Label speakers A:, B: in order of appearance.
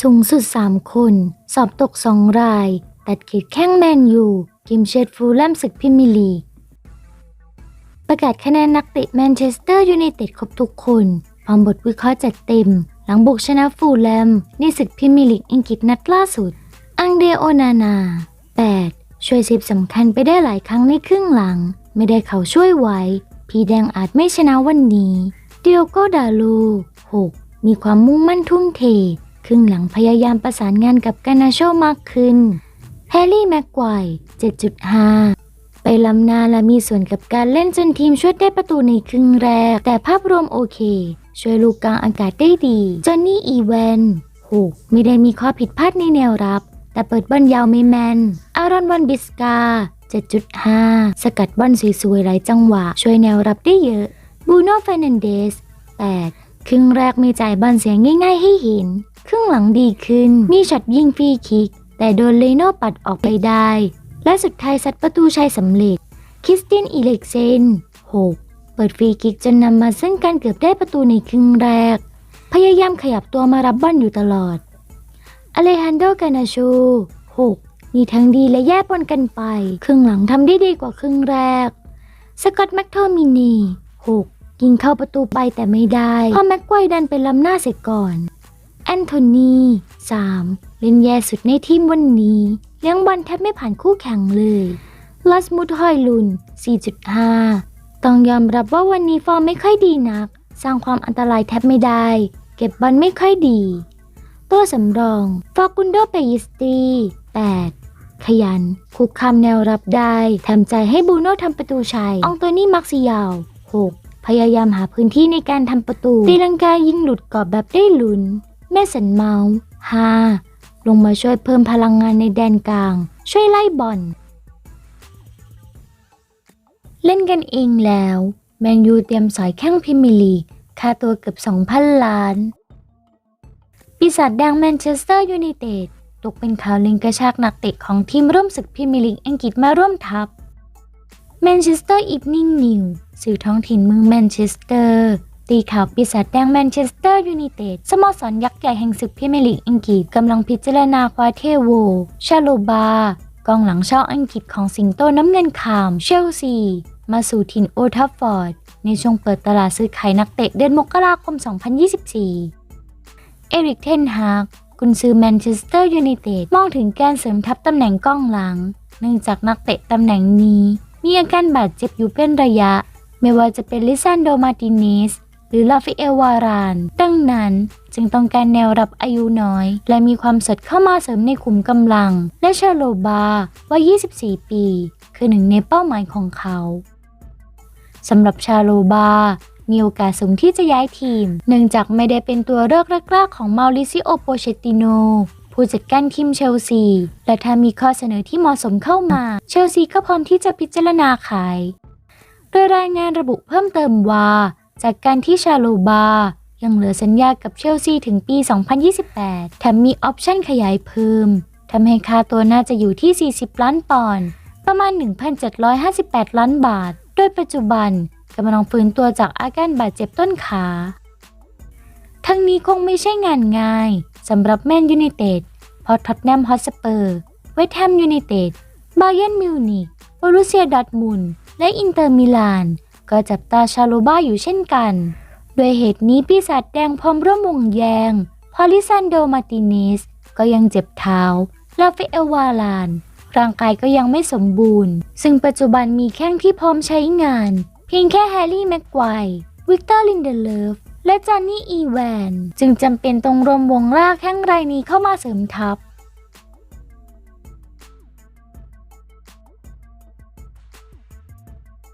A: สูงสุด 3 คน สอบตก 2 ราย ตัดขีดแข้งแมนยูทีมเชดฟูลแลมศึกพรีเมียร์ลีกประกาศคะแนนนักเตะแมนเชสเตอร์ยูไนเต็ดครบทุกคนพร้อมบทวิเคราะห์จัดเต็ม หลังบุกชนะฟูลแลมในศึกพรีเมียร์ลีกอังกฤษนัดล่าสุด อังเดโอนานา 8 ช่วยเซฟสำคัญไปได้หลายครั้งในครึ่งหลัง ไม่ได้เขาช่วยไว้ พีแดงอาจไม่ชนะวันนี้ เดียโกดาลู 6 มีความมุ่งมั่นทุ่มเท ครึ่งหลังพยายามประสานงานกับกานาโชมากขึ้น แฮร์รี่แม็กคว7.5 ไปลำนาและมีส่วนกับการเล่นจนทีมช่วยได้ประตูในครึ่งแรก แต่ภาพรวมโอเค ช่วยลูกกลางอากาศได้ดี จอนนี่อีเวน6ไม่ได้มีข้อผิดพลาดในแนวรับ แต่เปิดบอลยาวไม่แมน อารอนวันบิสกา 7.5 สกัดบอลสวยๆหลายจังหวะ ช่วยแนวรับได้เยอะ บูโน่เฟรนันเดส 8 ครึ่งแรกไม่จ่ายบอลเสียง่าย ๆ ให้เห็น ครึ่งหลังดีขึ้น มีช็อตยิงฟรีคิก แต่โดนเลโน่ปัดออกไปได้ และสุดท้ายซัดประตูชัยสำเร็จ คริสเตียนอีเล็กเซน 6 เปิดฟรีคิกจนนำมาซึ่งการเกือบได้ประตูในครึ่งแรก พยายามขยับตัวมารับบอลอยู่ตลอด อเลฮันโดกานาโช6มีทั้งดีและแย่ปนกันไป ครึ่งหลังทำได้ดีกว่าครึ่งแรก สกอตแม็กโทมินี 6 ยิงเข้าประตูไปแต่ไม่ได้เพราะแม็กไกวดันไปล้ำหน้าเสียก่อน แอนโทนี3เล่นแย่สุดในทีมวันนี้เลี้ยงบอลแทบไม่ผ่านคู่แข่งเลยลัสมุดฮอยลุน 4.5 ต้องยอมรับว่าวันนี้ฟอร์มไม่ค่อยดีนัก สร้างความอันตรายแทบไม่ได้ เก็บบอลไม่ค่อยดี ตัวสำรอง ฟอกุนโดเปยิสตี 8 ขยัน คุกคามแนวรับได้ ทำใจให้บูโน่ทำประตูชัย อองโตนี่มักซิยาว 6 พยายามหาพื้นที่ในการทำประตูตีลังกายิงหลุดกรอบแบบได้ลุ้น แม่สันเมาส์5ลงมาช่วยเพิ่มพลังงานในแดนกลาง ช่วยไล่บอลเล่นกันเองแล้ว แมนยูเตรียมสอยแข้งพรีเมียร์ลีค่าตัวเกือบ 2,000 ล้าน ปีศาจแดงแมนเชสเตอร์ยูไนเต็ดตกเป็นข่าวล็งกระชากนักเตะของทีมร่วมศึกพรีเมียร์ลีกอังกฤษมาร่วมทัพ แมนเชสเตอร์อีฟนิ่งนิวสื่อท้องถิ่นเมืองแมนเชสเตอร์ ตีข่าวปีศาจแดงแมนเชสเตอร์ยูไนเต็ดสโมสรยักษ์ใหญ่แห่งศึกพรีเมียร์ลีกอังกฤษกำลังพิจารณาคว้าเทโว ชาโลบากองหลังชาวอังกฤษของสิงโตน้ำเงินขามเชลซี มาสู่ถิ่นโอทัฟฟอร์ด ในช่วงเปิดตลาดซื้อขายนักเตะเดือนมกราคม 2024 เอริกเทนฮากกุนซือแมนเชสเตอร์ยูไนเต็ดมองถึงการเสริมทัพตำแหน่งกองหลัง เนื่องจากนักเตะตำแหน่งนี้ มีอาการบาดเจ็บอยู่เป็นระยะ ไม่ว่าจะเป็นลิซันโดมาติเนสหรือลาฟิเอวาราน ดังนั้นจึงต้องการแนวรับอายุน้อย และมีความสดเข้ามาเสริมในขุมกำลัง และชาโลบาวัย24 ปี คือหนึ่งในเป้าหมายของเขาสำหรับชาโลบา มีโอกาสสูงที่จะย้ายทีม เนื่องจากไม่ได้เป็นตัวเลือกแรกๆของมาริซิโอโปเชติโน ผู้จัดการทีมเชลซี และถ้ามีข้อเสนอที่เหมาะสมเข้ามา เชลซีก็พร้อมที่จะพิจารณาขาย โดยรายงานระบุเพิ่มเติมว่า จากการที่ชาโลบา ยังเหลือสัญญากับเชลซีถึงปี 2028 แถมมีออปชั่นขยายเพิ่มทำให้ค่าตัวน่าจะอยู่ที่ 40 ล้านปอนด์ประมาณ 1,758 ล้านบาท โดยปัจจุบันกำลังฟื้นตัวจากอาการบาดเจ็บต้นขา ทั้งนี้คงไม่ใช่งานง่าย สำหรับแมนยูไนเต็ดเพราะท็อตแนมฮอตสเปอร์เวสต์แฮมยูไนเต็ดบาเยนมิวนิกบรูเซียดอทมุนและอินเตอร์มิลาน ก็จับตาชาโลบ้าอยู่เช่นกัน โดยเหตุนี้ปีศาจแดงพร้อมร่วมวงแยง พอลิซันโดมาติเนส ก็ยังเจ็บเท้า ลาเฟเอลวาลาน ร่างกายก็ยังไม่สมบูรณ์ ซึ่งปัจจุบันมีแข้งที่พร้อมใช้งาน เพียงแค่แฮร์รี่แม็กไกววิกเตอร์ลินเดเลฟ และจอห์นนี่อีแวน จึงจำเป็นต้องรวมวงรากแข้งรายนี้เข้ามาเสริมทัพ